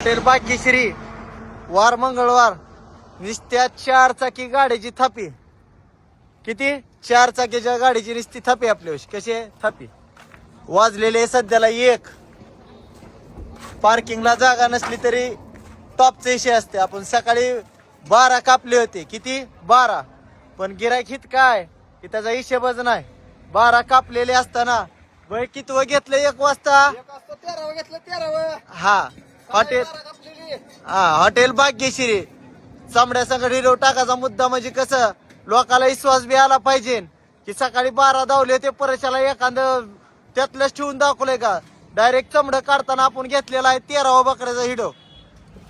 भाग्यश्री वार मंगळवार निस्त्या चार चाकी गाडीची थापी. किती? चार चाकीच्या गाडीची निस्ती थापी आपल्या कशी थापी. वाजलेले सध्याला एक. पार्किंगला जागा नसली तरी टॉपचे विषय असते. आपण सकाळी बारा कापले होते. किती? बारा. पण गिरायक हित काय? की त्याचा हिशेबच नाही. बारा कापलेले असताना कितवं घेतलं एक वाजता. हा. हॉटेल हा हॉटेल भाग्यश्री. चामड्या संगत हिरो टाकायचा मुद्दा म्हणजे कसं लोकाला विश्वास बी आला पाहिजे. की सकाळी बारा धावले ते परशाला एखादं त्यातलंच ठेवून दाखवलंय का? डायरेक्ट चमडं काढताना आपण घेतलेला आहे तेरावा बकऱ्याचा हिडो.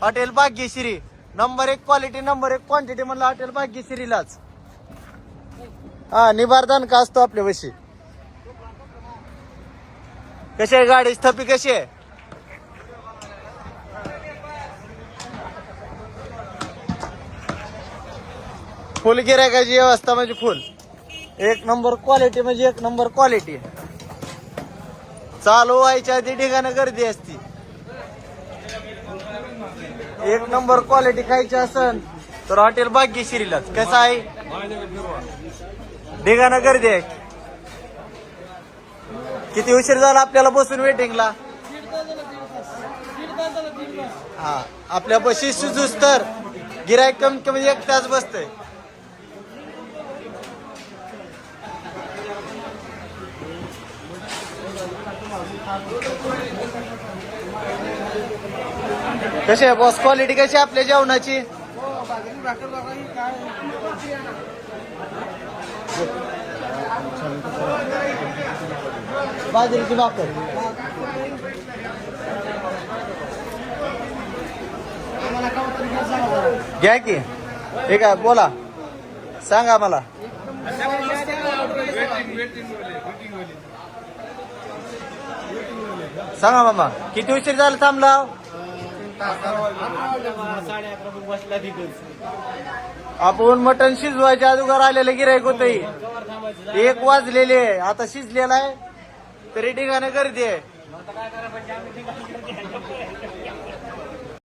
हॉटेल भाग्यश्री. नंबर एक क्वालिटी नंबर एक क्वांटिटी म्हणलं हॉटेल भाग्यश्रीलाच. हा निबारदान का असतो आपल्या वशी कशी आहे गाडी? स्थपी कशी आहे? फुल गिरायकाची व्यवस्था म्हणजे फुल. एक नंबर क्वालिटी म्हणजे एक नंबर क्वालिटी चालू व्हायच्या आधी ठिकाणी गर्दी असती. एक नंबर क्वालिटी खायची असन तर हॉटेल भाग्यश्रीलाच कसं आहे? ढिगाणं गर्दी आहे. किती उशीर झाला आपल्याला बसून वेटिंगला हा आपल्या बशी सुजूस तर गिरायक कमी कमी एक तास बसतय. कशी आहे बॉस क्वालिटी कशी आहे आपल्या जेवणाची? बाजरीची भाकर. घ्या की. ठीक आहे बोला. सांगा मला. सांगा मामा किती उशीर झाला थांबला आपण मटण शिजवायच्या अगोदर आलेले गिरायक होत एक वाजलेले आहे. आता शिजलेला आहे. तरी ठिकाणी गर्दी आहे.